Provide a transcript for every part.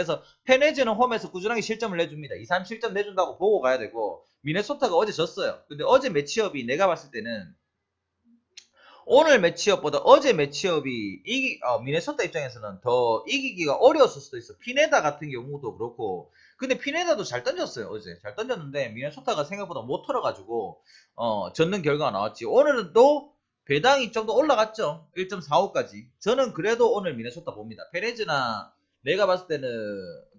그래서 페네즈는 홈에서 꾸준하게 실점을 내줍니다. 2, 3 실점 내준다고 보고 가야 되고 미네소타가 어제 졌어요. 근데 어제 매치업이 내가 봤을 때는 오늘 매치업보다 어제 매치업이 이기 어, 미네소타 입장에서는 더 이기기가 어려웠을 수도 있어. 피네다 같은 경우도 그렇고. 근데 피네다도 잘 던졌어요 어제 잘 던졌는데 미네소타가 생각보다 못 털어가지고 어 졌는 결과가 나왔지. 오늘은 또 배당이 좀 더 올라갔죠. 1.45까지. 저는 그래도 오늘 미네소타 봅니다. 페레즈나 내가 봤을 때는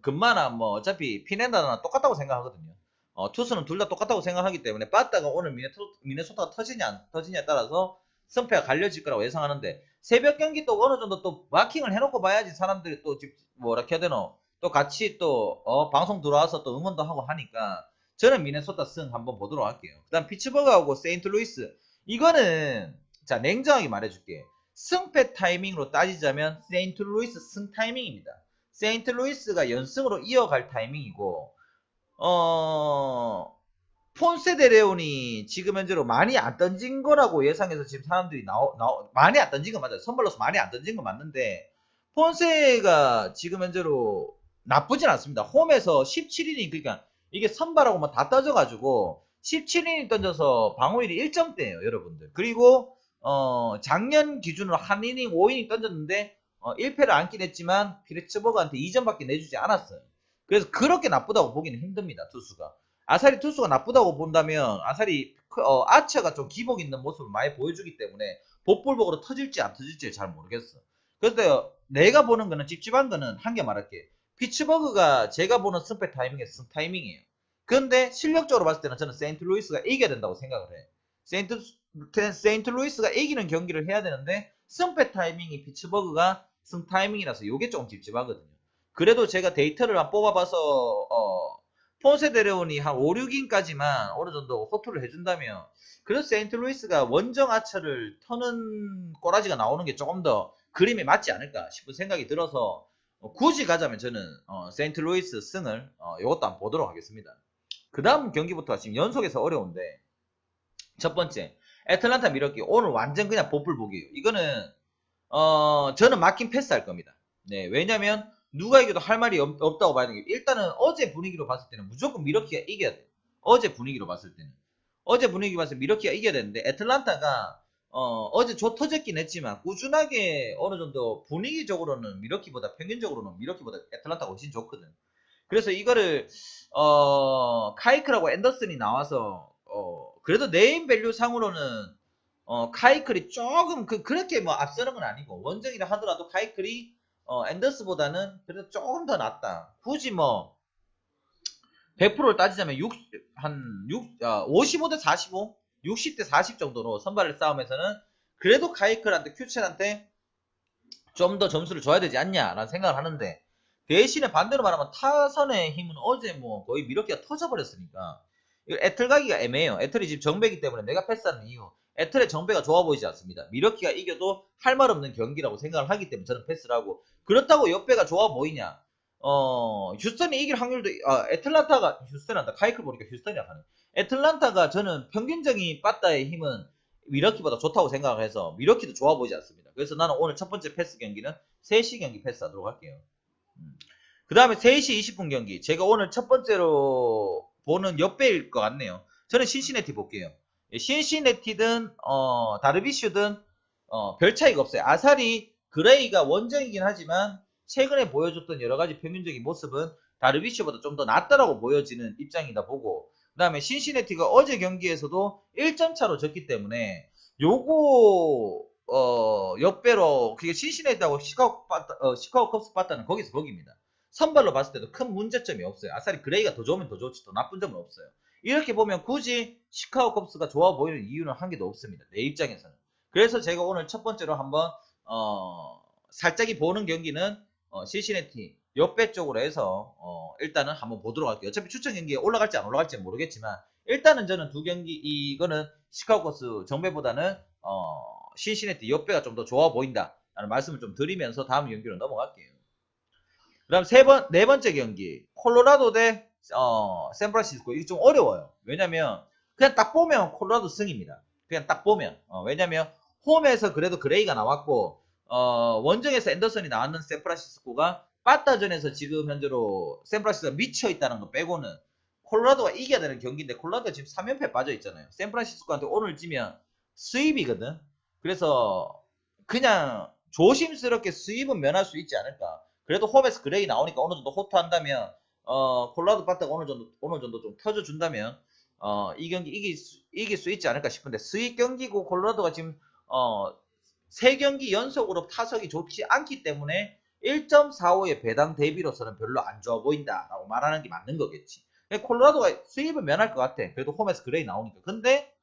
금마나 뭐 어차피 피네다나 똑같다고 생각하거든요. 어, 투수는 둘 다 똑같다고 생각하기 때문에 빠따가 오늘 미네소타가 터지냐 안 터지냐에 따라서 승패가 갈려질 거라고 예상하는데 새벽 경기 또 어느 정도 또 마킹을 해놓고 봐야지 사람들이 또 집- 뭐라 해야 되노 또 같이 또 어, 방송 들어와서 또 응원도 하고 하니까 저는 미네소타 승 한번 보도록 할게요. 그다음 피츠버그하고 세인트루이스 이거는 자 냉정하게 말해줄게. 승패 타이밍으로 따지자면 세인트루이스 승 타이밍입니다. 세인트루이스가 연승으로 이어갈 타이밍이고 어 폰세데레온이 지금 현재로 많이 안 던진 거라고 예상해서 지금 사람들이 나오, 나오 많이 안 던진 건 맞아요. 선발로서 많이 안 던진 건 맞는데 폰세가 지금 현재로 나쁘진 않습니다. 홈에서 17인이 그러니까 이게 선발하고 뭐다 떠져가지고 17인이 던져서 방어율이 1점대예요, 여러분들. 그리고 어 작년 기준으로 한 이닝 5이닝 던졌는데 어, 1패를 안긴 했지만 피레츠버그한테 2점밖에 내주지 않았어요. 그래서 그렇게 나쁘다고 보기는 힘듭니다, 투수가. 아사리 투수가 나쁘다고 본다면 아사리 크- 어, 아처가 좀 기복 있는 모습을 많이 보여주기 때문에 복불복으로 터질지 안 터질지 잘 모르겠어. 그래서 내가 보는 거는 찝찝한 거는 한 개 말할게. 피츠버그가 제가 보는 승패 타이밍의 승 타이밍이에요. 근데 실력적으로 봤을 때는 저는 세인트루이스가 이겨야 된다고 생각을 해. 세인트, 세인트루이스가 이기는 경기를 해야 되는데 승패 타이밍이 피츠버그가 승 타이밍이라서 요게 조금 찝찝하거든요. 그래도 제가 데이터를 한 뽑아봐서 어, 폰세 데레온이 한 5, 6인까지만 어느 정도 호투를 해준다면 그래서 세인트루이스가 원정 아처를 터는 꼬라지가 나오는 게 조금 더 그림에 맞지 않을까 싶은 생각이 들어서 어, 굳이 가자면 저는 어, 세인트루이스 승을 어, 이것도 한번 보도록 하겠습니다. 그 다음 경기부터 지금 연속해서 어려운데 첫 번째 애틀란타 미러키 오늘 완전 그냥 보풀복이에요. 이거는 어 저는 막힌 패스할 겁니다. 네 왜냐면 누가 이겨도 할 말이 없, 다고 봐야 되는 게 일단은 어제 분위기로 봤을 때는 무조건 미러키가 이겨야 돼. 어제 분위기로 봤을 때는 어제 분위기 봤을 때 미러키가 이겨야 되는데 애틀란타가 어, 어제 조 터졌긴 했지만 꾸준하게 어느 정도 분위기적으로는 미러키보다 평균적으로는 미러키보다 애틀란타가 훨씬 좋거든. 그래서 이거를 어, 카이크라고 앤더슨이 나와서 어, 그래도 네임 밸류 상으로는 어, 카이클이 조금 그, 그렇게 뭐 앞서는 건 아니고 원정이라 하더라도 카이클이 어, 앤더스보다는 그래도 조금 더 낫다. 굳이 뭐 100%를 따지자면 6, 한 6, 아, 55대 45, 60대 40 정도로 선발을 싸움에서는 그래도 카이클한테 큐첸한테 좀 더 점수를 줘야 되지 않냐라는 생각을 하는데 대신에 반대로 말하면 타선의 힘은 어제 뭐 거의 미러키가 터져버렸으니까 애틀 가기가 애매해요. 애틀이 지금 정배기 때문에 내가 패스하는 이유 애틀의 정배가 좋아 보이지 않습니다. 미러키가 이겨도 할 말 없는 경기라고 생각을 하기 때문에 저는 패스를 하고 그렇다고 옆배가 좋아 보이냐 어 휴스턴이 이길 확률도 아, 애틀란타가 휴스턴한다 카이클 보니까 휴스턴이라 하네 애틀란타가 저는 평균적인 빠따의 힘은 미러키보다 좋다고 생각을 해서 미러키도 좋아 보이지 않습니다. 그래서 나는 오늘 첫 번째 패스 경기는 3시 경기 패스하도록 할게요. 그 다음에 3시 20분 경기. 제가 오늘 첫 번째로 보는 옆배일 것 같네요. 저는 신시내티 볼게요. 예, 신시내티든 어, 다르비슈든 어, 별 차이가 없어요. 아사리 그레이가 원정이긴 하지만 최근에 보여줬던 여러 가지 평균적인 모습은 다르비슈보다 좀 더 낫다라고 보여지는 입장이다 보고 그 다음에 신시내티가 어제 경기에서도 1점 차로 졌기 때문에 요거 어 옆배로 그게 신시내티하고 시카고 빠따, 어, 시카고 컵스 빠따는 거기서 거기입니다. 선발로 봤을 때도 큰 문제점이 없어요. 아사리 그레이가 더 좋으면 더 좋지 더 나쁜 점은 없어요. 이렇게 보면 굳이 시카고 컵스가 좋아 보이는 이유는 한 개도 없습니다. 내 입장에서는. 그래서 제가 오늘 첫 번째로 한번 어 살짝이 보는 경기는 어, 시시네티 옆배 쪽으로 해서 어, 일단은 한번 보도록 할게요. 어차피 추천 경기에 올라갈지 안 올라갈지 는 모르겠지만 일단은 저는 두 경기 이거는 시카고 컵스 정배보다는 어, 시시네티 옆배가 좀 더 좋아 보인다 라는 말씀을 좀 드리면서 다음 경기로 넘어갈게요. 그 다음 세 번, 네 번째 경기. 콜로라도 대, 어, 샌프란시스코. 이게 좀 어려워요. 왜냐면, 그냥 딱 보면 콜로라도 승입니다. 그냥 딱 보면. 어, 왜냐면, 홈에서 그래도 그레이가 나왔고, 어, 원정에서 앤더슨이 나왔는 샌프란시스코가 빠따전에서 지금 현재로 샌프란시스코가 미쳐 있다는 거 빼고는 콜로라도가 이겨야 되는 경기인데 콜로라도가 지금 3연패 빠져 있잖아요. 샌프란시스코한테 오늘 지면 수입이거든. 그래서 그냥 조심스럽게 수입은 면할 수 있지 않을까. 그래도 홈에서 그레이 나오니까 어느 정도 호투한다면 어 콜로라도 빠따가 어느 정도 어느 정도 좀 터져 준다면 어 이 경기 이길 수, 이길 수 있지 않을까 싶은데 수입 경기고 콜로라도가 지금 어 세 경기 연속으로 타석이 좋지 않기 때문에 1.45의 배당 대비로서는 별로 안 좋아 보인다라고 말하는 게 맞는 거겠지. 콜로라도가 수입은 면할 것 같아. 그래도 홈에서 그레이 나오니까. 근데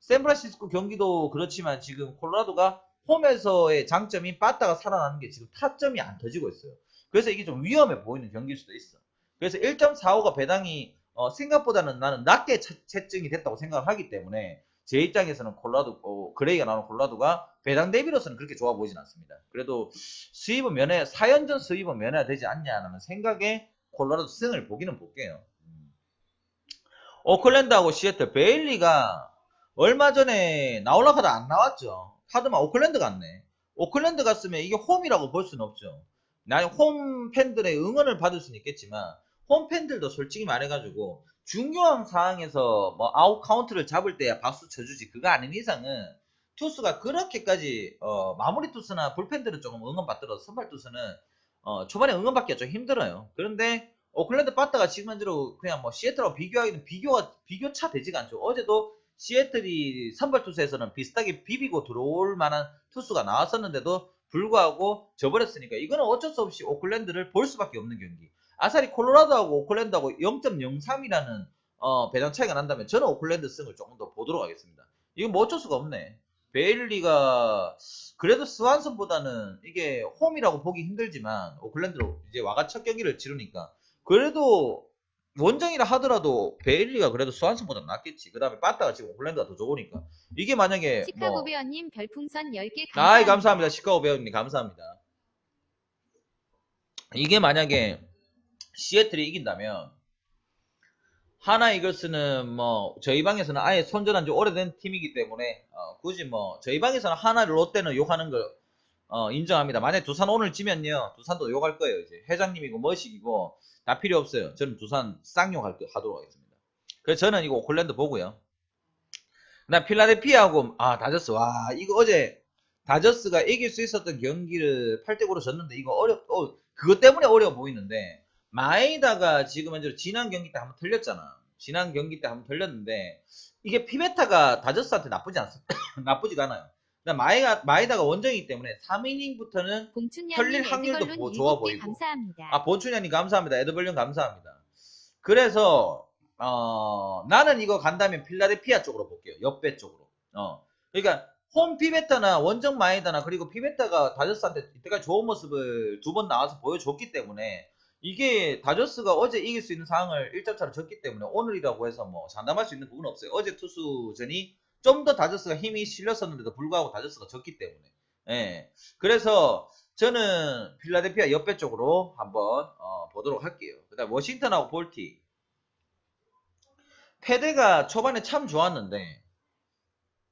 샌프란시스코 경기도 그렇지만 지금 콜로라도가 홈에서의 장점이 빠따가 살아나는 게 지금 타점이 안 터지고 있어요. 그래서 이게 좀 위험해 보이는 경기일 수도 있어. 그래서 1.45가 배당이 어, 생각보다는 나는 낮게 채- 채증이 됐다고 생각을 하기 때문에 제 입장에서는 콜라도 어, 그레이가 나오는 콜라도가 배당 대비로서는 그렇게 좋아 보이진 않습니다. 그래도 수입은 면해 4연전 수입은 면해야 되지 않냐는 생각에 콜라도 승을 보기는 볼게요. 음. 오클랜드하고 시애틀 베일리가 얼마 전에 나올라 카드 안 나왔죠. 카드만 오클랜드 갔네. 오클랜드 갔으면 이게 홈이라고 볼 수는 없죠. 나는 홈 팬들의 응원을 받을 수는 있겠지만 홈 팬들도 솔직히 말해가지고 중요한 상황에서 뭐 아웃 카운트를 잡을 때야 박수 쳐주지 그거 아닌 이상은 투수가 그렇게까지 어, 마무리 투수나 불펜들은 조금 응원 받더라도 선발 투수는 어, 초반에 응원 받기가 좀 힘들어요. 그런데 오클랜드 빠따가 지금 현재로 그냥 뭐 시애틀하고 비교하기는 비교가 비교차 되지가 않죠. 어제도 시애틀이 선발 투수에서는 비슷하게 비비고 들어올 만한 투수가 나왔었는데도 불구하고 져버렸으니까 이거는 어쩔 수 없이 오클랜드를 볼 수밖에 없는 경기. 아사리 콜로라도하고 오클랜드하고 0.03이라는 어, 배당 차이가 난다면 저는 오클랜드 승을 조금 더 보도록 하겠습니다. 이건 뭐 어쩔 수가 없네. 베일리가 그래도 스완슨보다는 이게 홈이라고 보기 힘들지만 오클랜드로 이제 와가 첫 경기를 치르니까 그래도 원정이라 하더라도 베일리가 그래도 스완슨보다 낫겠지. 그 다음에 빠따가 지금 오클랜드가 더 좋으니까 이게 만약에 시카고 뭐 배원님 별풍선 10개 감사합니다. 아이 감사합니다. 시카고 배우님 감사합니다. 이게 만약에 시애틀이 이긴다면 하나 이글스는 뭐 저희 방에서는 아예 선전한 지 오래된 팀이기 때문에 어, 굳이 뭐 저희 방에서는 하나 롯데는 욕하는 걸 어, 인정합니다. 만약 두산 오늘 지면요 두산도 욕할 거예요. 이제 회장님이고 머식이고 다 필요 없어요. 저는 두산 쌍욕할 거 하도록 하겠습니다. 그래서 저는 이거 오클랜드 보고요. 나 필라델피아하고 아 다저스 와 이거 어제 다저스가 이길 수 있었던 경기를 8대 9로 졌는데 이거 어렵 어 그것 때문에 어려워 보이는데 마에다가 지금 현재 지난 경기 때 한번 틀렸잖아. 지난 경기 때 한번 틀렸는데 이게 피베타가 다저스한테 나쁘지 않습니다. 나쁘지가 않아요. 근데 마에가 마에다가 원정이기 때문에 3이닝부터는 봉춘양님 털릴 확률도 보- 좋아 7개 보이고. 감사합니다. 아 본춘현님 감사합니다. 에드벌륜 감사합니다. 그래서 어, 나는 이거 간다면 필라델피아 쪽으로 볼게요. 옆배 쪽으로. 어. 그러니까 홈 피베타나 원정 마에다나 그리고 피베타가 다저스한테 이때까지 좋은 모습을 두 번 나와서 보여줬기 때문에 이게 다저스가 어제 이길 수 있는 상황을 1점 차로 졌기 때문에 오늘이라고 해서 뭐 장담할 수 있는 부분은 없어요. 어제 투수전이 좀 더 다저스가 힘이 실렸었는데도 불구하고 다저스가 졌기 때문에. 예. 그래서 저는 필라델피아 옆배 쪽으로 한번 어, 보도록 할게요. 그다음 워싱턴하고 볼티. 패대가 초반에 참 좋았는데,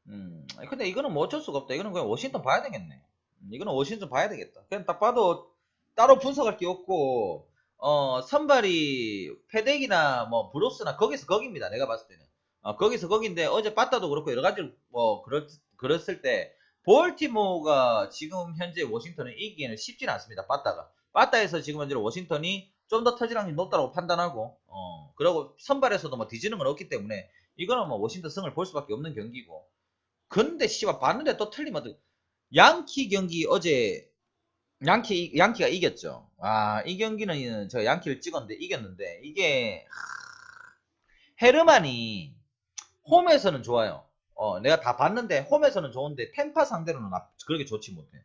음, 근데 이거는 뭐 어쩔 수가 없다. 이거는 그냥 워싱턴 봐야 되겠네. 음, 이거는 워싱턴 봐야 되겠다. 그냥 딱 봐도 따로 분석할 게 없고, 어, 선발이 패덱이나 뭐 브로스나 거기서 거기입니다. 내가 봤을 때는. 어, 거기서 거기인데 어제 빠따도 그렇고 여러 가지 뭐 그렇, 그랬을 때 볼티모어가 지금 현재 워싱턴을 이기기에는 쉽지는 않습니다. 빠따가. 빠따에서 지금 현재 워싱턴이 좀 더 터지랑이 높다고 판단하고 어 그리고 선발에서도 뭐 뒤지는 건 없기 때문에 이거는 뭐 워싱턴 승을 볼 수밖에 없는 경기고 근데 씨발 봤는데 또 틀리면 양키 경기 어제 양키 양키가 이겼죠. 아 이 경기는 저 양키를 찍었는데 이겼는데 이게 하, 헤르만이 홈에서는 좋아요. 어 내가 다 봤는데 홈에서는 좋은데 템파 상대로는 나- 그렇게 좋지 못해.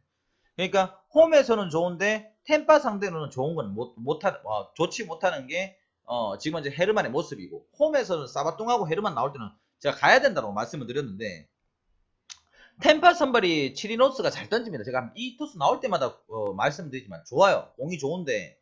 그러니까 홈에서는 좋은데 템파 상대로는 좋은 건 못, 못하, 어, 좋지 못하는 게 어, 지금 이제 헤르만의 모습이고 홈에서는 사바뚱하고 헤르만 나올 때는 제가 가야 된다고 말씀을 드렸는데 템파 선발이 치리노스가 잘 던집니다. 제가 이 투수 나올 때마다 어, 말씀드리지만 좋아요. 공이 좋은데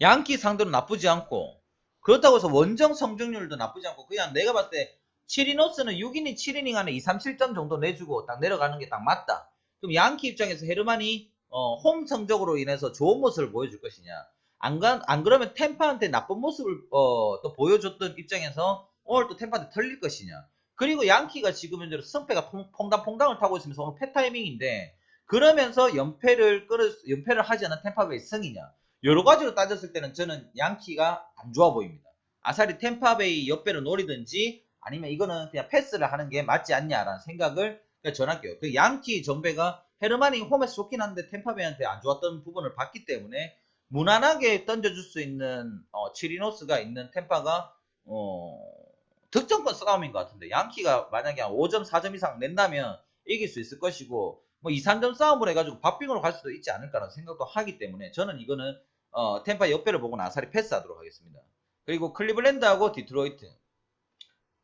양키 상대로 나쁘지 않고 그렇다고 해서 원정 성적률도 나쁘지 않고 그냥 내가 봤을 때 치리노스는 6이닝 7이닝 안에 2, 3, 7점 정도 내주고 딱 내려가는 게 딱 맞다. 그럼 양키 입장에서 헤르만이 어, 홈 성적으로 인해서 좋은 모습을 보여줄 것이냐. 안, 가, 안 그러면 템파한테 나쁜 모습을 어, 또 보여줬던 입장에서 오늘 또 템파한테 털릴 것이냐. 그리고 양키가 지금 현재로 승패가 퐁- 퐁당퐁당을 타고 있으면서 오늘 패 타이밍인데 그러면서 연패를 끌을 수- 연패를 하지 않은 템파베이 승이냐. 여러 가지로 따졌을 때는 저는 양키가 안 좋아 보입니다. 아사리 템파베이 옆배를 노리든지 아니면 이거는 그냥 패스를 하는 게 맞지 않냐라는 생각을 전할게요. 그 양키 정배가 헤르만이 홈에서 좋긴 한데 템파베이한테 안 좋았던 부분을 봤기 때문에 무난하게 던져줄 수 있는 어, 치리노스가 있는 템파가 어, 득점권 싸움인 것 같은데 양키가 만약에 한 5점 4점 이상 낸다면 이길 수 있을 것이고 뭐 2, 3점 싸움을 해가지고 박빙으로 갈 수도 있지 않을까라는 생각도 하기 때문에 저는 이거는 어, 템파 옆배를 보고 나사리 패스하도록 하겠습니다. 그리고 클리블랜드하고 디트로이트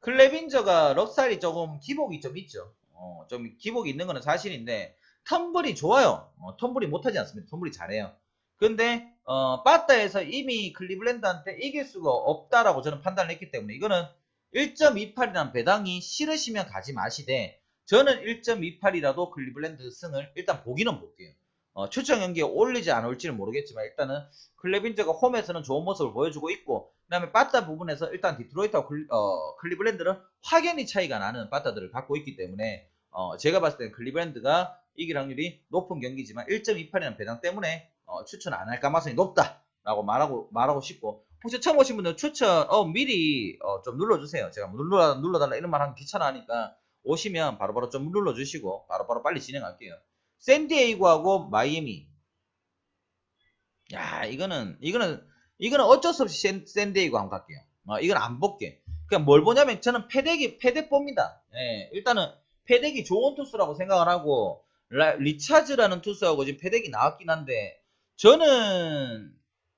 클레빈저가 럭살이 조금 기복이 좀 있죠. 어, 좀 기복이 있는 거는 사실인데 텀블이 좋아요. 어, 텀블이 못하지 않습니다. 텀블이 잘해요. 근데 어, 빠따에서 이미 클리블랜드한테 이길 수가 없다라고 저는 판단을 했기 때문에 이거는 1.28이라는 배당이 싫으시면 가지 마시되 저는 1.28이라도 클리블랜드 승을 일단 보기는 볼게요. 어, 추천 경기에 올리지 안 올지는 모르겠지만 일단은 클레빈저가 홈에서는 좋은 모습을 보여주고 있고 그 다음에 빠따 부분에서 일단 디트로이트와 클리, 어, 클리블랜드는 확연히 차이가 나는 빠따들을 갖고 있기 때문에 어, 제가 봤을 때는 클리블랜드가 이길 확률이 높은 경기지만 1.28이라는 배당 때문에 어, 추천 안 할 가능성이 높다라고 말하고 말하고 싶고 혹시 처음 오신 분들 추천 어, 미리 어, 좀 눌러주세요. 제가 뭐 눌러 눌러달라 이런 말 하면 귀찮아하니까 오시면 바로바로 좀 눌러주시고 바로 바로 빨리 진행할게요. 샌디에이고하고 마이애미. 야 이거는 이거는 이거는 어쩔 수 없이 샌, 샌디에이고 한번 갈게요. 어, 이건 안 볼게. 그냥 뭘 보냐면 저는 패덱이 패덱 봅니다. 예, 일단은 패덱이 좋은 투수라고 생각을 하고 라- 리차즈라는 투수하고 지금 패덱이 나왔긴 한데 저는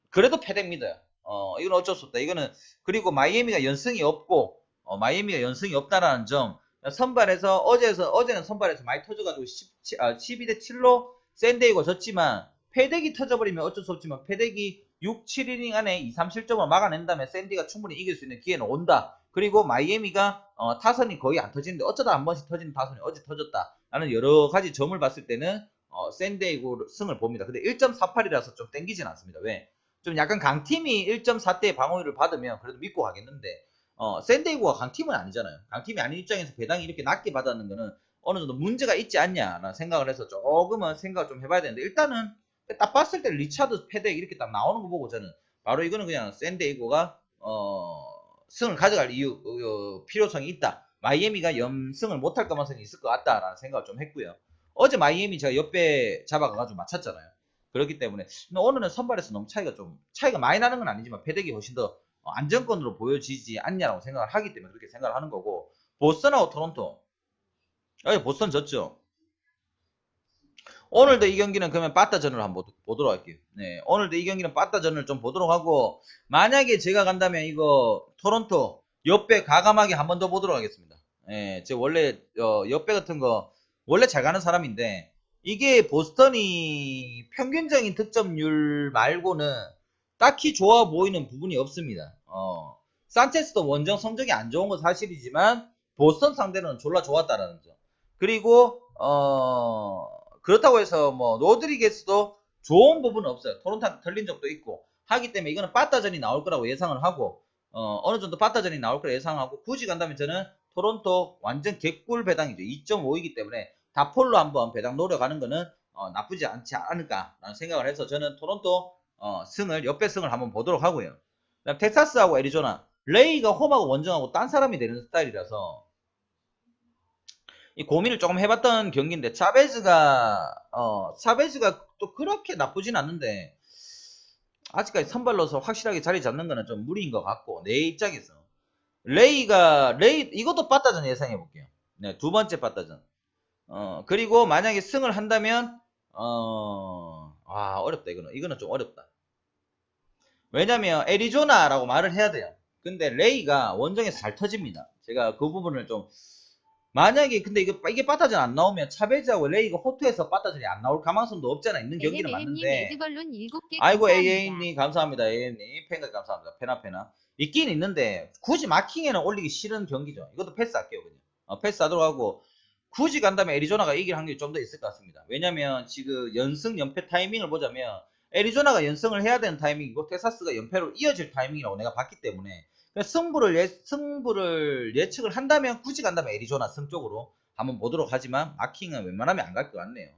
그래도 패덱 믿어요. 어, 이건 어쩔 수 없다. 이거는 그리고 마이애미가 연승이 없고 어, 마이애미가 연승이 없다라는 점 선발에서 어제서 어제는 선발에서 많이 터져가지고 10, 아, 12대 7로 샌데이고 졌지만 패덱이 터져버리면 어쩔 수 없지만 패덱이 6, 7이닝 안에 2, 3실점을 막아낸다면 샌디가 충분히 이길 수 있는 기회는 온다. 그리고 마이애미가 어, 타선이 거의 안 터지는데 어쩌다 한 번씩 터지는 타선이 어제 터졌다. 라는 여러 가지 점을 봤을 때는 어, 샌디에이고 승을 봅니다. 근데 1.48이라서 좀 땡기진 않습니다. 왜? 좀 약간 강팀이 1.4대 방어율을 받으면 그래도 믿고 가겠는데 어, 샌디에이고가 강팀은 아니잖아요. 강팀이 아닌 입장에서 배당이 이렇게 낮게 받았는 거는 어느 정도 문제가 있지 않냐라는 생각을 해서 조금은 생각을 좀 해봐야 되는데 일단은 딱 봤을 때 리차드 패덱 이렇게 딱 나오는 거 보고 저는 바로 이거는 그냥 샌디에이고가 어, 승을 가져갈 이유 어, 필요성이 있다. 마이애미가 연승을 못할 가능성이 있을 것 같다라는 생각을 좀 했고요. 어제 마이애미 제가 옆에 잡아가가지고 맞췄잖아요. 그렇기 때문에 오늘은 선발에서 너무 차이가 좀 차이가 많이 나는 건 아니지만 패덱이 훨씬 더 어, 안정권으로 보여지지 않냐라고 생각을 하기 때문에 그렇게 생각을 하는 거고 보스턴하고 토론토 여기 보스턴 졌죠. 오늘도 이 경기는 그러면 빠따전을 한번 보- 보도록 할게요. 네, 오늘도 이 경기는 빠따전을 좀 보도록 하고 만약에 제가 간다면 이거 토론토 옆배 가감하게 한 번 더 보도록 하겠습니다. 예, 제 원래 어, 옆배 같은 거 원래 잘 가는 사람인데 이게 보스턴이 평균적인 득점률 말고는 딱히 좋아 보이는 부분이 없습니다. 어, 산체스도 원정 성적이 안 좋은 건 사실이지만 보스턴 상대로는 졸라 좋았다라는 점. 그리고 어, 그렇다고 해서 뭐 노드리게스도 좋은 부분은 없어요. 토론토한테 털린 적도 있고 하기 때문에 이거는 빠따전이 나올 거라고 예상을 하고 어, 어느 정도 빠따전이 나올 거라 예상하고 굳이 간다면 저는 토론토 완전 개꿀 배당이죠. 2.5이기 때문에 다폴로 한번 배당 노려가는 거는 어, 나쁘지 않지 않을까라는 생각을 해서 저는 토론토 어, 승을 옆배 승을 한번 보도록 하고요. 그다음 텍사스하고 애리조나 레이가 홈하고 원정하고 딴 사람이 되는 스타일이라서 이 고민을 조금 해봤던 경기인데 차베즈가 어 차베즈가 또 그렇게 나쁘진 않는데 아직까지 선발로서 확실하게 자리 잡는 거는 좀 무리인 것 같고 내 입장에서 레이가 레이 이것도 빠따전 예상해 볼게요. 네, 두 번째 빠따전. 어 그리고 만약에 승을 한다면 어 아 어렵다 이거는. 이거는 좀 어렵다. 왜냐면 애리조나라고 말을 해야 돼요. 근데 레이가 원정에서 잘 터집니다. 제가 그 부분을 좀 만약에 근데 이거 이게 빠따전 안 나오면 차베즈하고 레이가 호투에서 빠따전이 안 나올 가능성도 없잖아 있는 경기는 맞는데. 레드벌룬 7개 아이고. AA님 감사합니다. AA님. 팬가 감사합니다. 페나 페나. 있긴 있는데 굳이 마킹에는 올리기 싫은 경기죠. 이것도 패스 할게요 그냥. 어, 패스 하도록 하고 굳이 간다면 애리조나가 이길 확률이 좀 더 있을 것 같습니다. 왜냐면 지금 연승 연패 타이밍을 보자면 애리조나가 연승을 해야 되는 타이밍이고 텍사스가 연패로 이어질 타이밍이라고 내가 봤기 때문에 승부를 예, 승부를 예측을 한다면 굳이 간다면 애리조나 승 쪽으로 한번 보도록 하지만 마킹은 웬만하면 안 갈 것 같네요.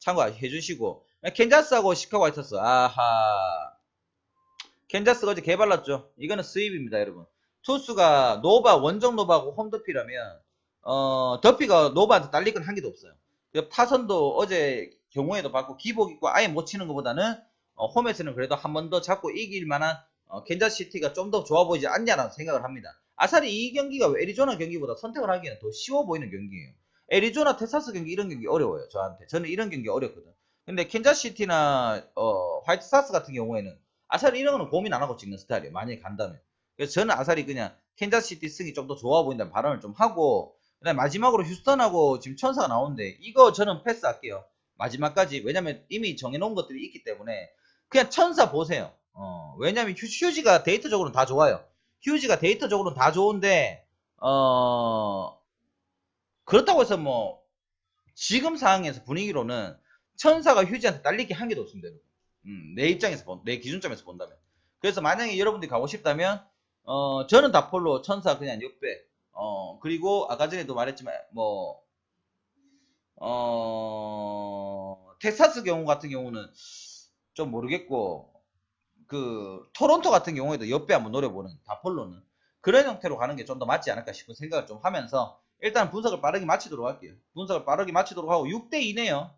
참고해 주시고 캔자스하고 시카고 화이터스 아하 캔자스가 어제 개발랐죠. 이거는 스윕입니다, 여러분. 투수가 노바 원정 노바하고 홈더피라면 어 더피가 노바한테 딸릴 건 한 개도 없어요. 그 타선도 어제 경우에도 받고 기복 있고 아예 못 치는 것보다는 어, 홈에서는 그래도 한 번 더 잡고 이길 만한 어, 캔자스시티가 좀 더 좋아 보이지 않냐라는 생각을 합니다. 아사리 이 경기가 애리조나 경기보다 선택을 하기에는 더 쉬워 보이는 경기예요. 애리조나 테사스 경기 이런 경기 어려워요 저한테. 저는 이런 경기 어렵거든. 근데 캔자스시티나 어, 화이트삭스 같은 경우에는 아사리 이런 거는 고민 안 하고 찍는 스타일이에요. 만약에 간다면. 그래서 저는 아사리 그냥 캔자스시티 승이 좀 더 좋아 보인다는 발언을 좀 하고 그다음에 마지막으로 휴스턴하고 지금 천사가 나오는데 이거 저는 패스할게요. 마지막까지 왜냐면 이미 정해놓은 것들이 있기 때문에 그냥 천사 보세요. 어, 왜냐면 휴, 휴지가 데이터적으로는 다 좋아요. 휴지가 데이터적으로는 다 좋은데 어 그렇다고 해서 뭐 지금 상황에서 분위기로는 천사가 휴지한테 딸리기 한 개도 없습니다. 음, 내 입장에서 본, 내 기준점에서 본다면. 그래서 만약에 여러분들이 가고 싶다면 어 저는 다폴로 천사 그냥 역배. 어 그리고 아까 전에도 말했지만 뭐 어, 텍사스 경우 같은 경우는 좀 모르겠고, 그, 토론토 같은 경우에도 옆에 한번 노려보는, 다폴로는. 그런 형태로 가는 게 좀 더 맞지 않을까 싶은 생각을 좀 하면서, 일단 분석을 빠르게 마치도록 할게요. 분석을 빠르게 마치도록 하고, 6대2네요.